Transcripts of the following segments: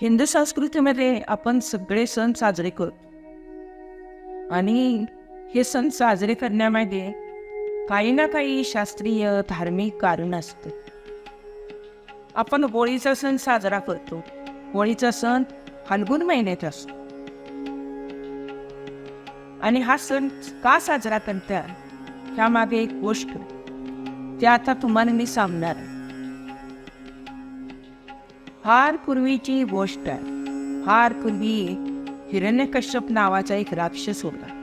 हिंदू संस्कृतीमध्ये आपण सगळे सण साजरे करतो आणि हे सण साजरे करण्यामध्ये काही ना काही शास्त्रीय धार्मिक कारण असतं. आपण होळीचा सण साजरा करतो. होळीचा सण फाल्गुन महिन्यात असतो. आणि हा सण का साजरा करतात त्यामागे एक गोष्ट. ते आता तुम्हाला मी सांगणार. फार पूर्वीची गोष्ट आहे. फार पूर्वी हिरण्यकश्यप नावाचा एक राक्षस होता.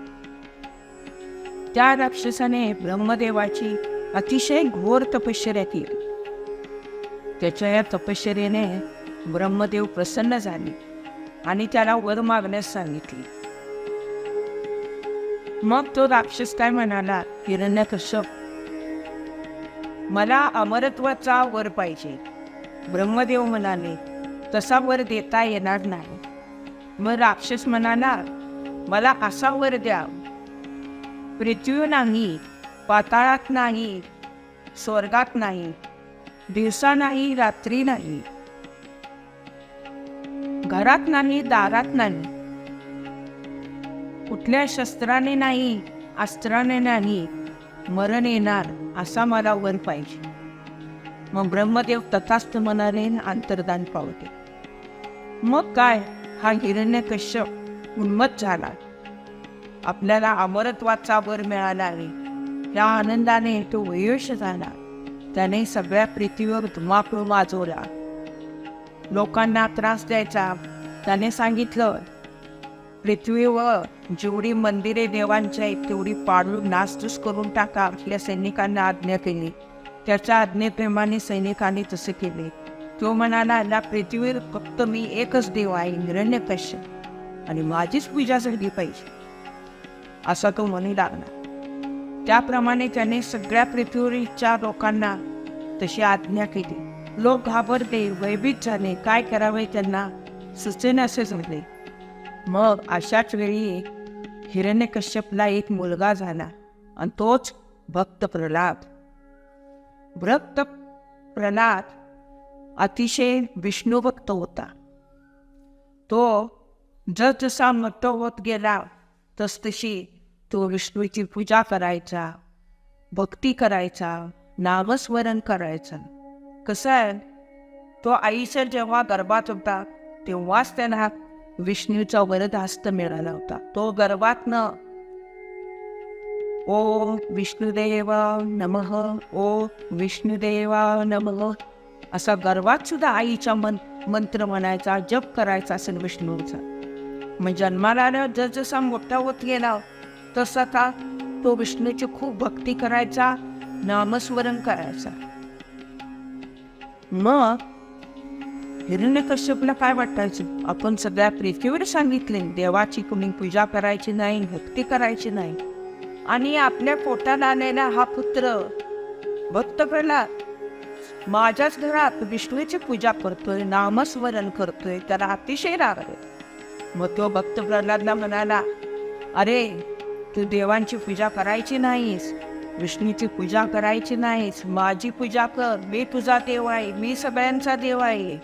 त्या राक्षसाने ब्रह्मदेवाची अतिशय घोर तपश्चर्या केली. त्याच्या या तपश्चर्याने ब्रह्मदेव प्रसन्न झाले. आणि त्याला वर मागण्यास सांगितले. मग तो राक्षस काय म्हणाला हिरण्यकश्यप मला अमरत्वाचा वर पाहिजे. ब्रह्मदेव म्हणाले तसा वर देता येणार नाही. मग राक्षस म्हणाला मला असा वर द्या पृथ्वी नाही पाताळात नाही स्वर्गात नाही दिवसा नाही रात्री नाही. घरात नाही दारात नाही. कुठल्या शस्त्राने नाही अस्त्राने नाही मरण येणार असा मला वर पाहिजे. मग ब्रह्मदेव तथास्थ म्हणाले अंतर्दान पावते. मग काय? हा हिरण्य कश्यप उन्मत झाला. आपल्याला अमरत्वाचा वर मिळाला आहे या आनंदाने तो वयोश झाला. त्याने सगळ्या पृथ्वीवर धुमाकूळ माजवला. लोकांना त्रास द्यायचा. त्याने सांगितलं पृथ्वीवर जेवढी मंदिरे देवांची आहेत तेवढी पाडून नासधूस करून टाका आपल्या सैनिकांना आज्ञा केली. त्याच्या आज्ञेप्रमाणे सैनिकांनी तसे केले. तो म्हणाला ना पृथ्वीवर फक्त मी एकच देव आहे हिरण्यकश्यप आणि माझीच पूजा झाली पाहिजे. असा तो म्हणू लागला. त्याप्रमाणे त्याने सगळ्या पृथ्वीच्या लोकांना तशी आज्ञा केली. लोक घाबरले वैभीत झाले. काय करावे त्यांना? सुचेनासे झाले. मग अशाच वेळी हिरण्यकश्यपला एक मुलगा झाला आणि तोच भक्त प्रल्हाद भक्त प्रल्हाद अतिशय विष्णुभक्त होता. तो जसजसा मोठा होत गेला तसतशी तो विष्णूची पूजा करायचा भक्ती करायचा नामस्मरण करायचं. कसं आहे? तो आईचा जेव्हा गर्भात होता तेव्हाच त्याला विष्णूचा वरदहस्त मिळाला होता. तो गर्भातनं ओम विष्णुदेवा नमः ओ विष्णुदेवा नमः असा गर्वात सुद्धा आईचा मन मंत्र म्हणायचा जप करायचा असेल विष्णूचा. मग जन्माला जसजसा मोठा होत गेला तसा का तो विष्णूची खूप भक्ती करायचा नामस्मरण करायचा. मग हिरण्यकश्यपला काय वाटायचं? आपण सगळ्या पृथ्वीवर सांगितले देवाची कुणी पूजा करायची नाही भक्ती करायची नाही. आणि आपल्या पोटात आलेला हा पुत्र भक्त प्रल्हाद माझ्याच घरात विष्णूची पूजा करतोय नामस्मरण करतोय त्याला अतिशय राग मग तो भक्त प्रल्हादला म्हणाला अरे तू देवांची पूजा करायची नाहीस. विष्णूची पूजा करायची नाहीस माझी पूजा कर मी तुझा देव आहे मी सगळ्यांचा देव आहे.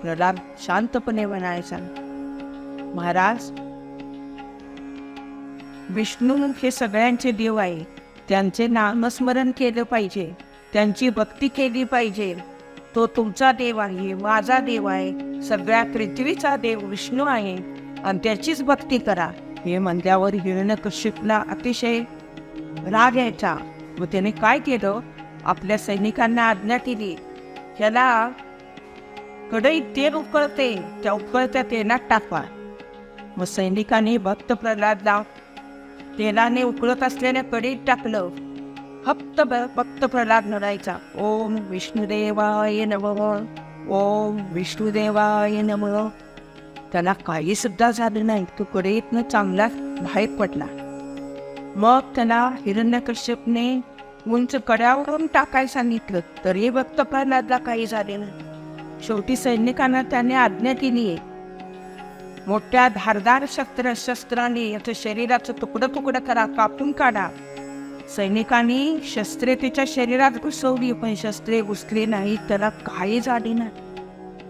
प्रल्हाद शांतपणे म्हणायचा महाराज विष्णू हे सगळ्यांचे देव आहे. त्यांचे नामस्मरण केलं पाहिजे त्यांची भक्ती केली पाहिजे. तो तुमचा देव आहे माझा देव आहे सगळ्या पृथ्वीचा देव विष्णू आहे आणि त्याचीच भक्ती करा. हे म्हणल्यावर हिरण्यकश्यपला अतिशय राग यायचा. व त्याने काय केलं? आपल्या सैनिकांना आज्ञा केली त्याला कडईत तेल उकळते. त्या उकळत्या तेलात टाकवा मग सैनिकांनी भक्त प्रल्हादला तेलाने उकळत असलेल्या कडीत टाकलं. फक्त भक्त प्रल्हाद नडायचा ओम विष्णुदेवाय नम. ओम विष्णुदेवाय नम. त्याला काही सुद्धा झालं नाही. तो कडीतनं चांगला बाहेर पडला. मग त्याला हिरण्यकश्यपने उंच कड्यावरून टाकायला सांगितलं. तरी भक्त प्रल्हादला काही झाले नाही. शेवटी सैनिकांना त्याने आज्ञा केली मोठ्या धारदार शस्त्र शस्त्राने याचं शरीराचं तुकडं तुकडं करा कापून काढा. सैनिकांनी शस्त्रे त्याच्या शरीरात घुसवली पण शस्त्रे घुसली नाही त्याला काही झाले नाही.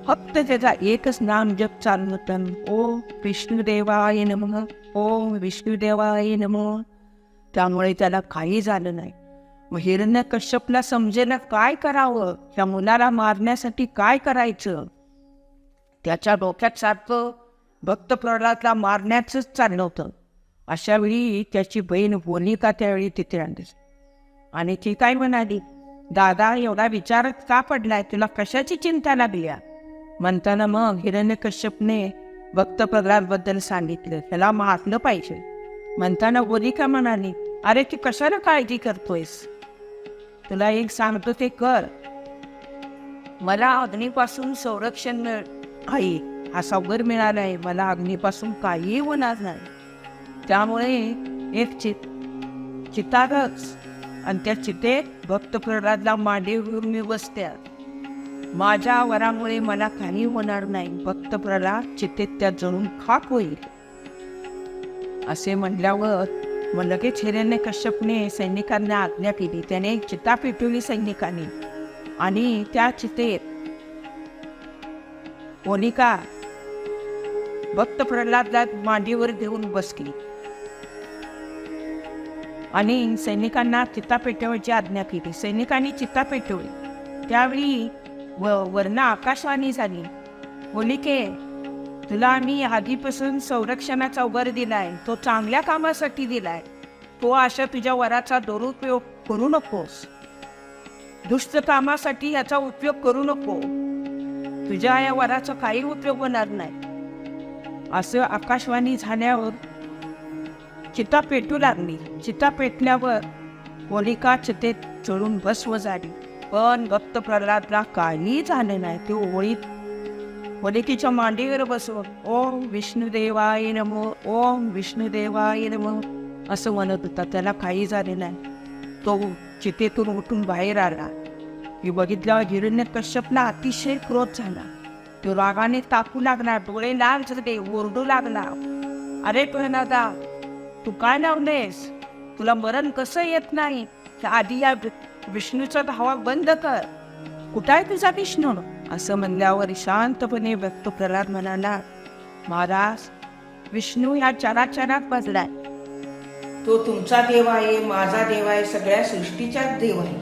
फक्त त्याचा एकच नाम जप चालू होतं. ओ विष्णुदेवाय नम ओ विष्णुदेवाय नम. त्यामुळे त्याला काही झालं नाही. मग हिरण्य कश्यपला समजेल काय करावं? त्या मुलाला मारण्यासाठी काय करायचं? त्याच्या डोक्यात सारखं भक्त प्रल्हादला मारण्याचंच चाललं होतं. अशा वेळी त्याची बहीण बोलिका त्यावेळी तिथे आणली. आणि ती काय म्हणाली दादा एवढा विचार का पडलाय? तुला कशाची चिंता लागली म्हणताना मग हिरण्य कश्यपने भक्त प्रल्हादबद्दल सांगितलं त्याला मारलं पाहिजे. म्हणताना होलिका म्हणाली अरे ती कशाला काळजी करतोयस? तुला एक सांगतो ते कर. मला अग्नीपासून संरक्षण मिळ आई हा सौगर मिळाला आहे. मला अग्नीपासून काहीही होणार नाही. त्यामुळे एक चित चितारच. आणि त्या चितेत भक्त प्रल्हादला मांडी मी बसत्या माझ्या वरामुळे मला काही होणार नाही. भक्त प्रल्हाद चितेत त्या जळून खाक होईल. असे म्हणल्यावर मग लगेच हिरण्य कश्यपने सैनिकांना आज्ञा केली. त्याने चिता पेटवली सैनिकांनी. आणि त्या चितेत होलिका भक्त प्रल्हादला मांडीवर घेऊन बसली. आणि सैनिकांना चिता पेटवायची आज्ञा केली. सैनिकांनी चिता पेटवली. त्यावेळी व वर्ण आकाशवाणी झाली. होलिके तुला आम्ही आधीपासून संरक्षणाचा उभार दिलाय. तो चांगल्या कामासाठी दिलाय. तो अशा तुझ्या वराचा दुरुपयोग करू नकोस. दुष्ट कामासाठी याचा उपयोग करू नको. तुझ्या या वराचा काही उपयोग होणार नाही. असं आकाशवाणी झाल्यावर चिता पेटू लागली. चिता पेटल्यावर होलिका चितेत चढून भस्व झाली पण भक्त प्रल्हादला काही झालं नाही. ते ओळीत होलिकेच्या मांडीवर बसवून ओम विष्णुदेवाय नमो ओम विष्णुदेवाय नमो असं म्हणत होता त्याला काही झाले नाही तो चितेतून उठून बाहेर आला मी बघितल्यावर हिरण्य कश्यपला अतिशय क्रोध झाला तो रागाने ताकू लागला डोळे लाल झाले ओरडू लागला अरे दादा तू काय लावलेस तुला मरण कसं येत नाही त्या आधी या वि- विष्णूचा धावा बंद कर कुठं आहे तुझा विष्णू असं म्हणल्यावर शांतपणे व्यक्त प्रल्हाद म्हणाला महाराज विष्णू या चराचरात बसलाय. तो तुमचा देव आहे माझा देव आहे सगळ्या सृष्टीचाच देव आहे.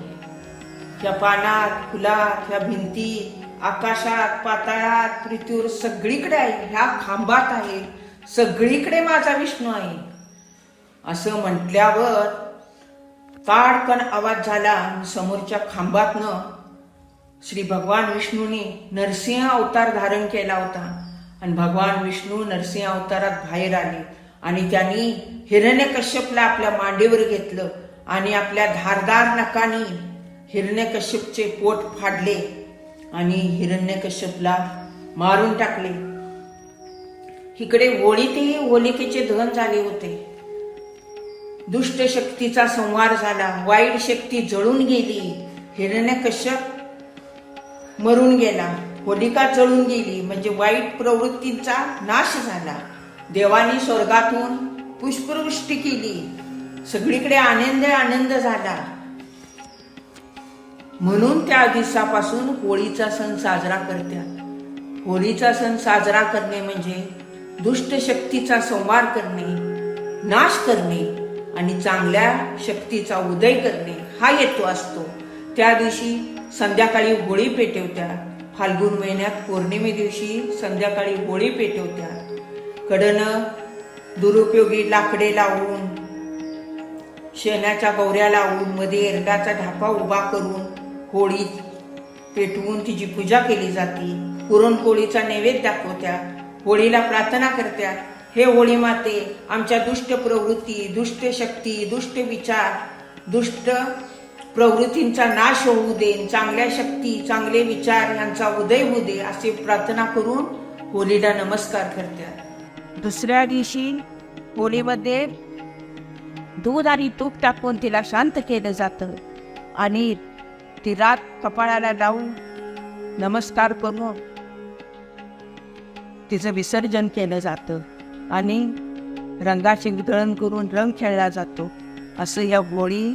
या पानात फुलात या भिंती आकाशात पाताळात पृथ्वीवर सगळीकडे आहे ह्या खांबात आहे सगळीकडे माझा विष्णू आहे. असं म्हटल्यावर ताडकन आवाज झाला समोरच्या खांबातनं श्री भगवान विष्णूने नरसिंह अवतार धारण केला होता. आणि भगवान विष्णू नरसिंह अवतारात बाहेर आले. आणि त्यांनी हिरण्यकश्यपला आपल्या मांडीवर घेतलं. आणि आपल्या धारदार नकानी हिरण्यकश्यपचे पोट फाडले. आणि हिरण्यकश्यपला मारून टाकले. इकडे होळीतही होलिकेचे दहन झाले होते. दुष्ट शक्तीचा संहार झाला. वाईट शक्ती जळून गेली. हिरण्यकश्यप मरून गेला. होलिका चळून गेली. म्हणजे वाईट प्रवृत्तींचा नाश झाला. देवानी स्वर्गातून पुष्पवृष्टी केली. सगळीकडे आनंद आनंद झाला. म्हणून त्या दिवसापासून होळीचा सण साजरा करतात. होळीचा सण साजरा करणे म्हणजे दुष्ट शक्तीचा संवार करणे नाश करणे आणि चांगल्या शक्तीचा उदय करणे. हा हेतू असतो. त्या दिवशी संध्याकाळी होळी पेटवत्या. फाल्गुन महिन्यात पौर्णिमे दिवशी संध्याकाळी होळी पेटवत्या. कडनं दुरुपयोगी लाकडे लावून शेणाच्या गौऱ्या लावून मध्ये एरडाचा ढापा उभा करून होळी पेटवून तिची पूजा केली जाते. पुरणपोळीचा नैवेद्य दाखवत्या. होळीला प्रार्थना करत्या. हे होळी माते आमच्या दुष्ट प्रवृत्ती दुष्ट शक्ती दुष्ट विचार दुष्ट प्रवृत्तींचा नाश होऊ दे चांगल्या शक्ती चांगले विचार यांचा उदय होऊ दे असे प्रार्थना करून होलीला नमस्कार करतात दुसऱ्या दिवशी होळीमध्ये दूध आणि तूप टाकून तिला शांत केलं जातं आणि ती रात कपाळाला लावून नमस्कार करून तिचं विसर्जन केलं जातं आणि रंगाचे वितरण करून रंग खेळला जातो. असं या होळी